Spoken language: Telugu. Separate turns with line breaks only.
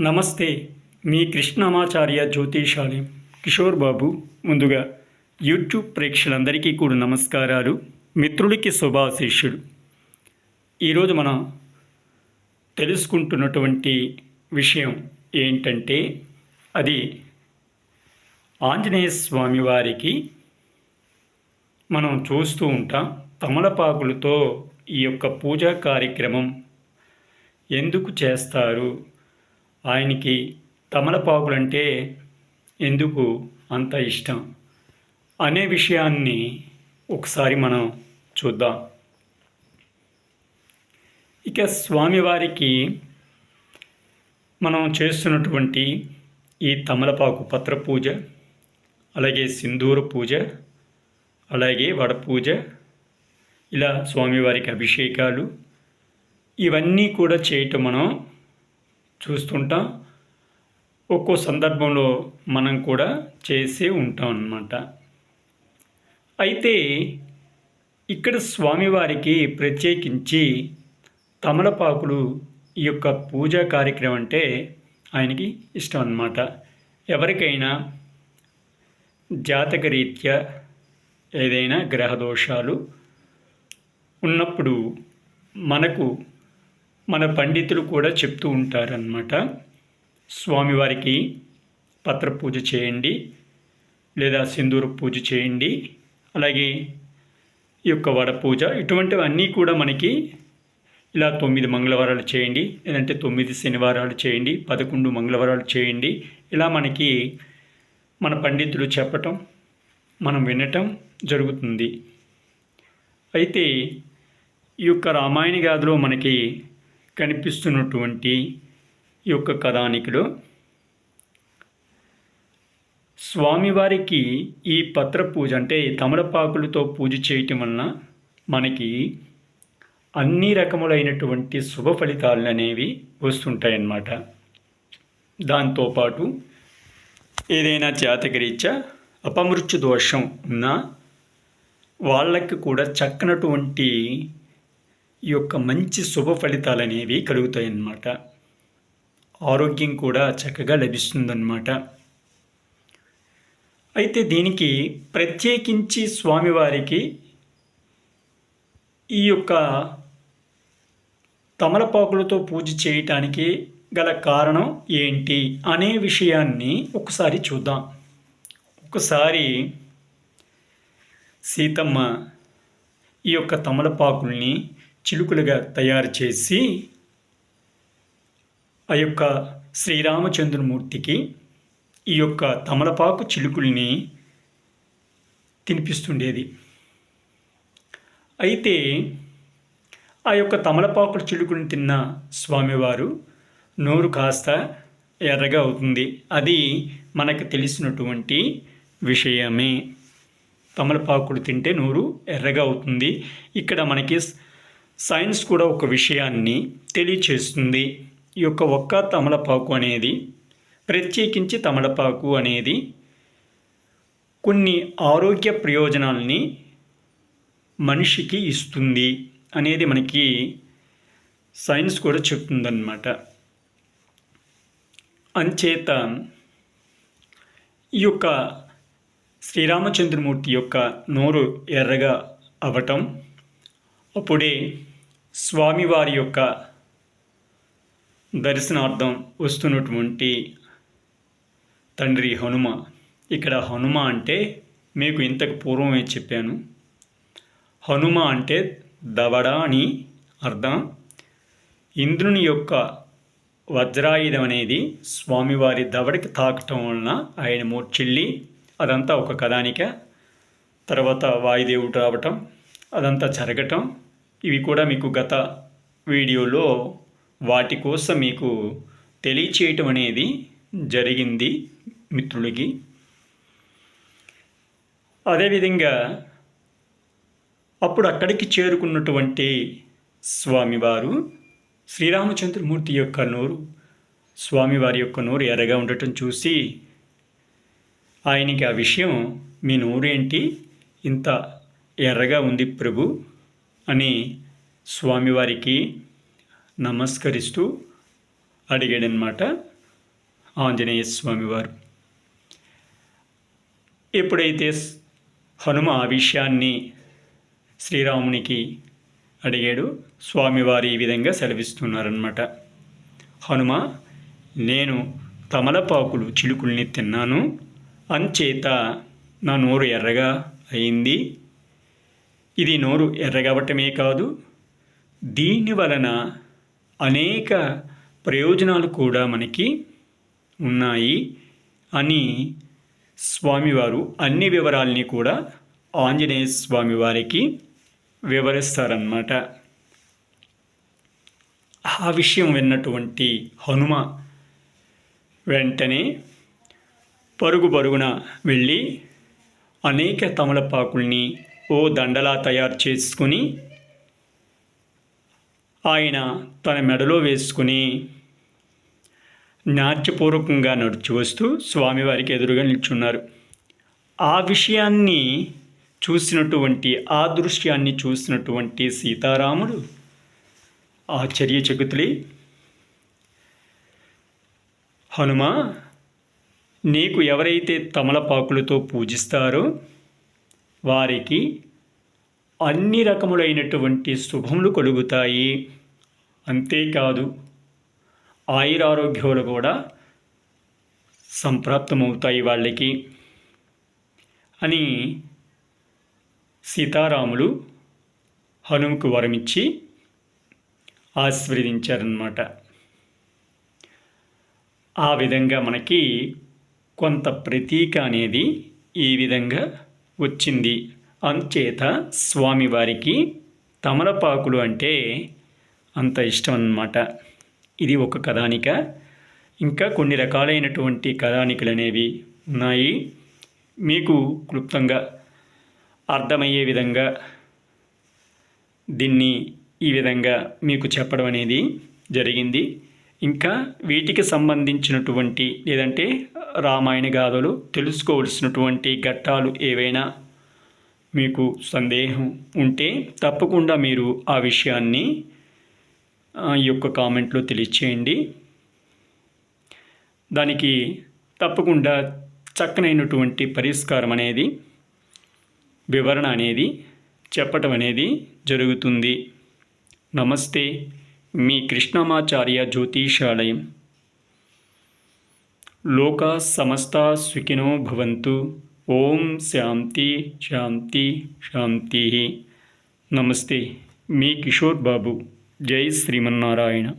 నమస్తే మీ కృష్ణమాచార్య జ్యోతిషాలయం కిషోర్ బాబు ముందుగా యూట్యూబ్ ప్రేక్షకులందరికీ కూడా నమస్కారాలు. మిత్రుడికి శుభాశీషుడు ఈరోజు మనం తెలుసుకుంటున్నటువంటి విషయం ఏంటంటే అది ఆంజనేయ స్వామి వారికి మనం చూస్తూ ఉంటాం తమలపాకులతో ఈ యొక్క పూజా కార్యక్రమం ఎందుకు చేస్తారు? ఆయనకి తమలపాకులంటే ఎందుకు అంత ఇష్టం? అనే విషయాన్ని ఒకసారి మనం చూద్దాం. ఇక స్వామివారికి మనం చేస్తున్నటువంటి ఈ తమలపాకు పత్ర పూజ అలాగే సింధూర పూజ అలాగే వడ పూజ ఇలా స్వామివారికి అభిషేకాలు ఇవన్నీ కూడా చేయటం మనం చూస్తుంటాం. ఒక్కో సందర్భంలో మనం కూడా చేసే ఉంటాం అన్నమాట. అయితే ఇక్కడ స్వామివారికి ప్రత్యేకించి తమలపాకులు ఈ యొక్క పూజా కార్యక్రమం అంటే ఆయనకి ఇష్టం అన్నమాట. ఎవరికైనా జాతకరీత్యా ఏదైనా గ్రహ దోషాలు ఉన్నప్పుడు మనకు మన పండితులు కూడా చెప్తూ ఉంటారనమాట స్వామివారికి పత్ర పూజ చేయండి లేదా సింధూర పూజ చేయండి అలాగే ఈ యొక్క వడ పూజ ఇటువంటివన్నీ కూడా మనకి ఇలా తొమ్మిది మంగళవారాలు చేయండి లేదంటే తొమ్మిది శనివారాలు చేయండి పదకొండు మంగళవారాలు చేయండి. ఇలా మనకి మన పండితులు చెప్పటం మనం వినటం జరుగుతుంది. అయితే ఈ యొక్క రామాయణ గాథలో మనకి కనిపిస్తున్నటువంటి ఈ యొక్క కథానికిలో స్వామివారికి ఈ పత్ర పూజ అంటే తమలపాకులతో పూజ చేయటం వలన మనకి అన్ని రకములైనటువంటి శుభ ఫలితాలు అనేవి వస్తుంటాయన్నమాట. దాంతోపాటు ఏదైనా జాతకరీత్యా అపమృత్యు దోషం ఉన్నా వాళ్ళకి కూడా చక్కనటువంటి ఈ యొక్క మంచి శుభ ఫలితాలు అనేవి కలుగుతాయి అన్నమాట ఆరోగ్యం కూడా చక్కగా లభిస్తుందన్నమాట. అయితే దీనికి ప్రత్యేకించి స్వామివారికి ఈ యొక్క తమలపాకులతో పూజ చేయటానికి గల కారణం ఏంటి అనే విషయాన్ని ఒకసారి చూద్దాం. ఒకసారి సీతమ్మ ఈ యొక్క తమలపాకుల్ని చిలుకలుగా తయారు చేసి ఆ యొక్క శ్రీరామచంద్రమూర్తికి ఈ యొక్క తమలపాకు చిలుకుల్ని తినిపిస్తుండేది. అయితే ఆ యొక్క తమలపాకుల చిలుకుని తిన్న స్వామివారు నోరు కాస్త ఎర్రగా అవుతుంది. అది మనకు తెలిసినటువంటి విషయమే. తమలపాకులు తింటే నోరు ఎర్రగా అవుతుంది. ఇక్కడ మనకి సైన్స్ కూడా ఒక విషయాన్ని తెలియచేస్తుంది. ఈ యొక్క ఒక్క తమలపాకు అనేది ప్రత్యేకించి తమలపాకు అనేది కొన్ని ఆరోగ్య ప్రయోజనాల్ని మనిషికి ఇస్తుంది అనేది మనకి సైన్స్ కూడా చెప్తుందన్నమాట. అంచేత ఈ యొక్క శ్రీరామచంద్రమూర్తి యొక్క నోరు ఎర్రగా అవటం అప్పుడే స్వామివారి యొక్క దర్శనార్థం వస్తున్నటువంటి తండ్రి హనుమ. ఇక్కడ హనుమ అంటే మీకు ఇంతకు పూర్వమే చెప్పాను. హనుమ అంటే దవడ అని అర్థం. ఇంద్రుని యొక్క వజ్రాయుధం అనేది స్వామివారి దవడకి తాకటం వలన ఆయన మూర్చిల్లి అదంతా ఒక కథానిక. తర్వాత వాయుదేవుడు రావటం అదంతా జరగటం. ఇవి కూడా మీకు గత వీడియోలో వాటి కోసం మీకు తెలియచేయటం అనేది జరిగింది మిత్రులకి. అదేవిధంగా అప్పుడు అక్కడికి చేరుకున్నటువంటి స్వామివారు శ్రీరామచంద్రమూర్తి యొక్క నోరు స్వామివారి యొక్క నోరు ఎర్రగా ఉండటం చూసి ఆయనకి ఆ విషయం మీ నోరేంటి? ఇంత ఎర్రగా ఉంది ప్రభు. అని స్వామివారికి నమస్కరిస్తూ అడిగాడనమాట ఆంజనేయ స్వామివారు. ఎప్పుడైతే హనుమ ఆ విషయాన్ని శ్రీరామునికి అడిగాడు స్వామివారు ఈ విధంగా సెలవిస్తున్నారనమాట హనుమ నేను తమలపాకులు చిలుకుల్ని తిన్నాను. అంచేత నా నోరు ఎర్రగా అయింది. ఇది నోరు ఎర్రగవటమే కాదు. దీని వలన అనేక ప్రయోజనాలు కూడా మనకి ఉన్నాయి అని స్వామివారు అన్ని వివరాల్ని కూడా ఆంజనేయ స్వామి వారికి వివరిస్తారన్నమాట. ఆ విషయం విన్నటువంటి హనుమ వెంటనే పరుగు పరుగున వెళ్ళి అనేక తమలపాకుల్ని ఓ దండలా తయారు చేసుకుని ఆయన తన మెడలో వేసుకుని నాట్యపూర్వకంగా నడిచి వస్తూ స్వామివారికి ఎదురుగా నిల్చున్నారు. ఆ విషయాన్ని చూసినటువంటి ఆ దృశ్యాన్ని చూసినటువంటి సీతారాముడు ఆశ్చర్యచకుతులే హనుమ నీకు ఎవరైతే తమలపాకులతో పూజిస్తారో వారికి అన్ని రకములైనటువంటి శుభములు కలుగుతాయి. అంతేకాదు ఆయురారోగ్యాలు కూడా సంప్రాప్తమవుతాయి వాళ్ళకి అని సీతారాములు హనుమకు వరమిచ్చి ఆశీర్వదించారన్నమాట. ఆ విధంగా మనకి కొంత ప్రతీక అనేది ఈ విధంగా వచ్చింది. అంచేత స్వామివారికి తమలపాకులు అంటే అంత ఇష్టం అన్నమాట ఇది ఒక కథానిక. ఇంకా కొన్ని రకాలైనటువంటి కథానికలు అనేవి ఉన్నాయి. మీకు క్లుప్తంగా అర్థమయ్యే విధంగా దీన్ని ఈ విధంగా మీకు చెప్పడం అనేది జరిగింది. ఇంకా వీటికి సంబంధించినటువంటి లేదంటే రామాయణ గాథలు తెలుసుకోవలసినటువంటి ఘట్టాలు ఏవైనా మీకు సందేహం ఉంటే తప్పకుండా మీరు ఆ విషయాన్ని ఈ యొక్క కామెంట్లో తెలియచేయండి. దానికి తప్పకుండా చక్కనైనటువంటి పరిష్కారం అనేది వివరణ అనేది చెప్పటం అనేది జరుగుతుంది. నమస్తే మీ కృష్ణమాచార్య జ్యోతిషాలయం. లోకా సమస్త సుఖినో భవంతు. ఓం శాంతి శాంతి శాంతి. నమస్తే మీ కిషోర్ బాబు. జై శ్రీమన్నారాయణ.